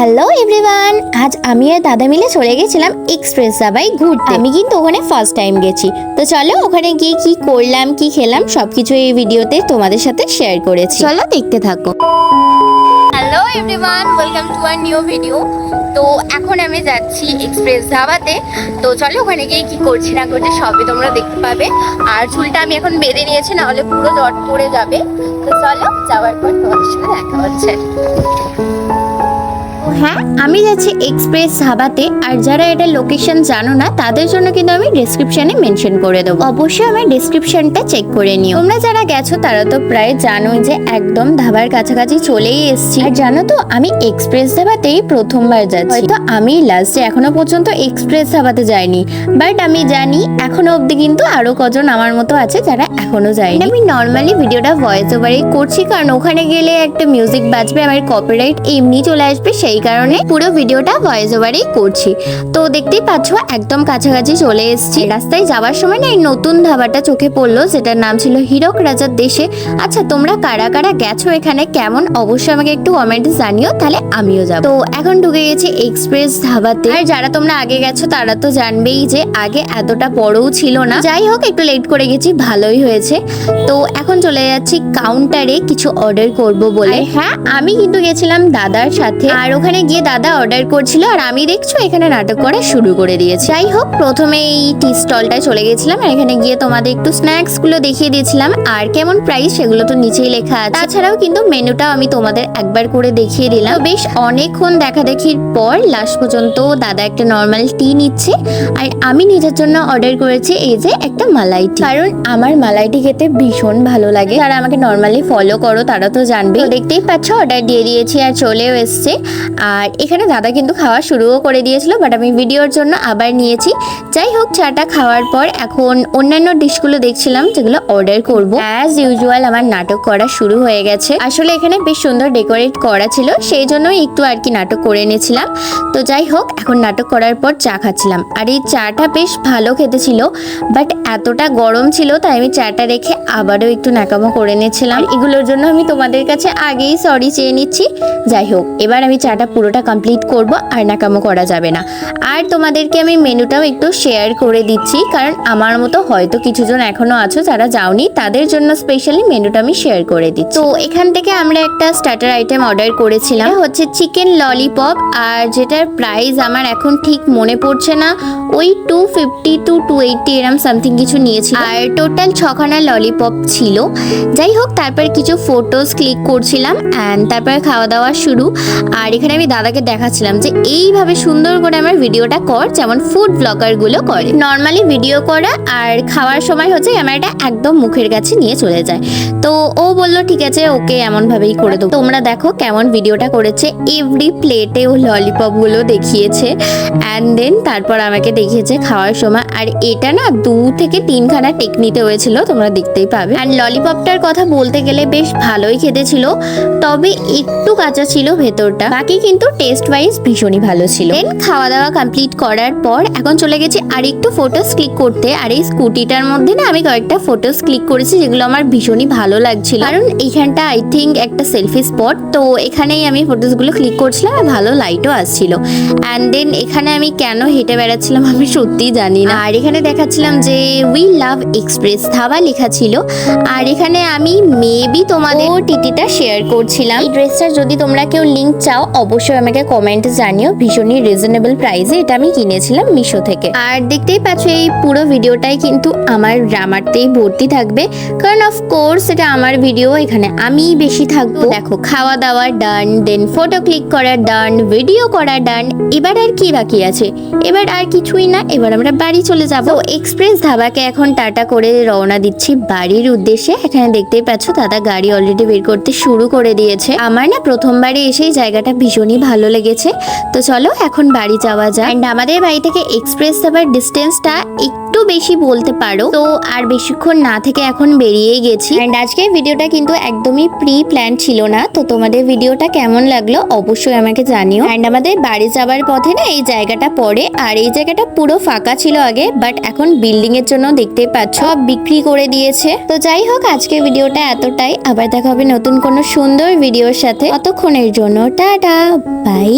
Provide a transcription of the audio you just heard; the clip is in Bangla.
হ্যালো এভরিওয়ান আজ আমি আর দাদা মিলে চলে গেছিলাম এক্সপ্রেস দাবাই ঘুরতে। আমি কিন্তু ওখানে ফার্স্ট টাইম গেছি। তো চলো ওখানে গিয়ে কি করলাম কি খেলাম সবকিছু এই ভিডিওতে তোমাদের সাথে শেয়ার করেছি। চলো দেখতে থাকো। Hello everyone welcome to our new video তো এখন আমি যাচ্ছি এক্সপ্রেস ধাবাতে তো চলো ওখানে গিয়ে কি করছি না করছি সবই তোমরা দেখতে পাবে। আর চুলটা আমি এখন বেঁধে নিয়েছি না হলে পুরো জট পড়ে যাবে। তো চলো যাওয়ার পর তোমাদের সাথে দেখা হচ্ছে। হ্যাঁ আমি যাচ্ছি এক্সপ্রেস ধাবাতে, আর যারা এটা লোকেশন জানো না, তাদের জন্য কিন্তু আমি ডেসক্রিপশনে মেনশন করে দেবো। অবশ্যই আমার ডেসক্রিপশনটা চেক করে নিও। তোমরা যারা গেছো, তারা তো প্রায় জানোই যে একদম ধাবার কাছাকাছি চলেই এসেছি। আর জানো তো, আমি এক্সপ্রেস ধাবাতেই প্রথমবার যাচ্ছি। হয়তো আমি লাস্টে এখনও পর্যন্ত এক্সপ্রেস ধাবাতে যাইনি বাট আমি জানি এখনও অবধি কিন্তু আরও কজন আমার মতো আছে যারা এখনও যায়নি। আমি নর্মালি ভিডিওটা ভয়েস ওভারেই করছি, কারণ ওখানে গেলে একটা মিউজিক বাজবে, আমার কপিরাইট এমনি চলে আসবে, সেই কারণে পুরো ভিডিওটা ভয়েস ওভারেই করছি। তো দেখতেই পাচ্ছ একদম কাছাকাছি চলে এসেছি। রাস্তায় যাওয়ার সময় না এই নতুন ধাবাটা চোখে পড়ল যেটার নাম ছিল হীরক রাজার দেশে। আচ্ছা তোমরা কারা কারা গেছো এখানে? কেমন? অবশ্যই আমাকে একটু কমেন্টে জানিও তাহলে আমিও যাব। তো এখন ঢুকে গেছি এক্সপ্রেস ধাবাতে। আর যারা তোমরা আগে গেছো তারা তো জানবেই যে আগে এতটা বড়ও ছিল না। যাই হোক একটু লেট করে গেছি ভালোই হয়েছে। তো এখন চলে যাচ্ছি কাউন্টারে কিছু অর্ডার করব বলে। হ্যাঁ আমি কিন্তু গেছিলাম দাদার সাথে। আর ওখানে গিয়ে দাদা অর্ডার করছিল আর আমি দেখছ এখানে নাটক করা শুরু করে দিয়েছি। যাই হোক প্রথমে এই টি স্টলটায় চলে গেছিলাম আর এখানে গিয়ে তোমাদের একটু স্ন্যাক্সগুলো দেখিয়ে দিয়েছিলাম। আর কেমন প্রাইস সেগুলো তো নিচেই লেখা আছে। তাছাড়াও কিন্তু মেনুটা আমি তোমাদের একবার করে দেখিয়ে দিলাম। বেশ অনেকক্ষণ দেখা দেখির পর লাস্ট পর্যন্ত দাদা একটা নর্মাল টি নিচ্ছে। আর আমি নিজের জন্য অর্ডার করেছি এই যে একটা মালাই টি কারণ আমার মালাইটি খেতে ভীষণ ভালো লাগে। যারা আমাকে নর্মালি ফলো করো তারা তো জানবে দেখতেই পাচ্ছ অর্ডার দিয়ে দিয়েছি আর চলেও এসছে। আর এখানে দাদা কিন্তু খাওয়া শুরুও করে দিয়েছিল বাট আমি ভিডিওর জন্য আবার নিয়েছি। যাই হোক, চাটা খাওয়ার পর এখন অন্যান্য ডিশগুলো দেখছিলাম, যেগুলো অর্ডার করব। অ্যাজ ইউজুয়াল আমার নাটক করা শুরু হয়ে গেছে। আসলে এখানে বেশ সুন্দর ডেকোরেট করা ছিল, সেই জন্যই একটু আর কি নাটক করে এনেছিলাম। তো যাই হোক, এখন নাটক করার পর চা খাচ্ছিলাম। আর এই চাটা বেশ ভালো খেতে ছিল বাট এতটা গরম ছিল, তাই আমি চাটা রেখে আবারও একটু নাকামো করে নিয়েছিলাম এগুলোর জন্য আমি তোমাদের কাছে আগেই সরি চেয়ে নিচ্ছি। যাই হোক, এবার আমি চাটা পুরোটা কমপ্লিট করব, আর নাকামো করা যাবে না। আর তোমাদেরকে আমি মেনুটাও একটু শেয়ার করে দিচ্ছি, কারণ আমার মতো হয়তো কিছুজন এখনও আছো যারা যাওনি, তাদের জন্য স্পেশালি মেনুটা আমি শেয়ার করে দিচ্ছি। তো এখান থেকে আমরা একটা স্টার্টার আইটেম অর্ডার করেছিলাম। হচ্ছে চিকেন ললিপপ আর যেটার প্রাইস আমার এখন ঠিক মনে পড়ছে না। ওই two fifty two two eighty এরম সামথিং কিছু নিয়েছিল আর টোটাল ছখানা ললিপপ ছিল। যাই হোক, তারপর কিছু ফটোস ক্লিক করছিলাম অ্যান্ড তারপর খাওয়া দাওয়া শুরু। আর এখানে আমি দাদাকে দেখাচ্ছিলাম যে এইভাবে সুন্দর করে আমার ভিডিওটা কর, যেমন ফুড ব্লগারগুলো করে। নর্মালি ভিডিও করা আর খাওয়ার সময় হচ্ছে ক্যামেরাটা একদম মুখের কাছে নিয়ে চলে যায়। তো ও বলল, ঠিক আছে, ওকে এমন ভাবেই করে দেবো। তোমরা দেখো কেমন ভিডিওটা করেছে। এভরি প্লেটে ও ললিপপগুলো দেখিয়েছে। অ্যান্ড দেন তারপর আমাকে দেখিয়েছে খাওয়ার সময়। আর এটা না দু থেকে তিনখানা টেক নিতে হয়েছিল, তোমরা দেখতেই পাবে। অ্যান্ড ললিপপটার কথা বলতে গেলে বেশ ভালোই খেতে ছিল, তবে একটু কাঁচা ছিল ভেতরটা। বাকি কিন্তু টেস্ট ওয়াইজ ভীষণই ভালো ছিল। দেন খাওয়া দাওয়া কমপ্লিট করার পর এখন চলে গেছি আর একটু ফটোস ক্লিক করতে। আর এই স্কুটিটার মধ্যে না আমি কয়েকটা ফটোস ক্লিক করেছি যেগুলো আমার ভীষণই ভালো লাগছিল। কারণ এইখানটা আই থিঙ্ক একটা সেলফি স্পট তো এখানেই আমি ফটোসগুলো ক্লিক করছিলাম আর ভালো লাইটও আসছিল। অ্যান্ড দেন এখানে আমি কেন হেঁটে বেড়াচ্ছিলাম আমি সত্যিই জানি না। আর এখানে দেখাচ্ছিলাম যে উই লাভ এক্সপ্রেস ধাবা লেখা ছিল। আর এখানে আমি মেবি তোমাদের টিটিটা শেয়ার করছিলাম। এই ড্রেসটার যদি তোমরা কেউ লিঙ্ক চাও, অবশ্যই আমাকে কমেন্টে জানিও ভীষণই রিজনেবল প্রাইসে এটা আমি কিনেছিলাম মিশো থেকে। আর দেখতেই পাচ্ছ এই পুরো ভিডিওটাই কিন্তু আমার গ্রামারতেই ভর্তি থাকবে। কারণ অফ কোর্স এটা আমার ভিডিও এখানে আমি বেশি থাকব। দেখো, খাওয়া দাওয়া ডান দেন ফটো ক্লিক করা ডান ভিডিও করা ডান এবার আর কি বাকি আছে? এবার আর কিছুই না, এবার আমরা বাড়ি চলে যাব। এক্সপ্রেস ধাবাকে এখন টাটা করে রওনা দিচ্ছি বাড়ির উদ্দেশ্যে। এখানে দেখতেই পাচ্ছ, দাদা গাড়ি অলরেডি বের করতে শুরু করে দিয়েছে। আমার না প্রথমবারে এসেই জায়গাটা ভীষণই ভালো লেগেছে। তো চলো, এখন বাড়ি যাওয়া যায় অ্যান্ড আমাদের বাড়ি থেকে এক্সপ্রেস ধাবার ডিস্টেন্সটা বেশি বলতে পারো। তো আর বেশিক্ষণ না থেকে এখন বেরিয়েই গেছি। অ্যান্ড আজকে ভিডিওটা কিন্তু একদমই প্রি প্ল্যান ছিল না। তো তোমাদের ভিডিওটা কেমন লাগল অবশ্যই আমাকে জানিও। অ্যান্ড আমাদের বাড়ি যাওয়ার পথে না এই জায়গাটা পড়ে। আর এই জায়গাটা পুরো ফাঁকা ছিল আগে বাট এখন বিল্ডিং এর জন্য দেখতেই পাচ্ছ বিক্রি করে দিয়েছে। তো যাই হোক আজকে ভিডিওটা এতটাই। আবার দেখা হবে নতুন কোনো সুন্দর ভিডিওর সাথে। ততক্ষণের জন্য টাটা বাই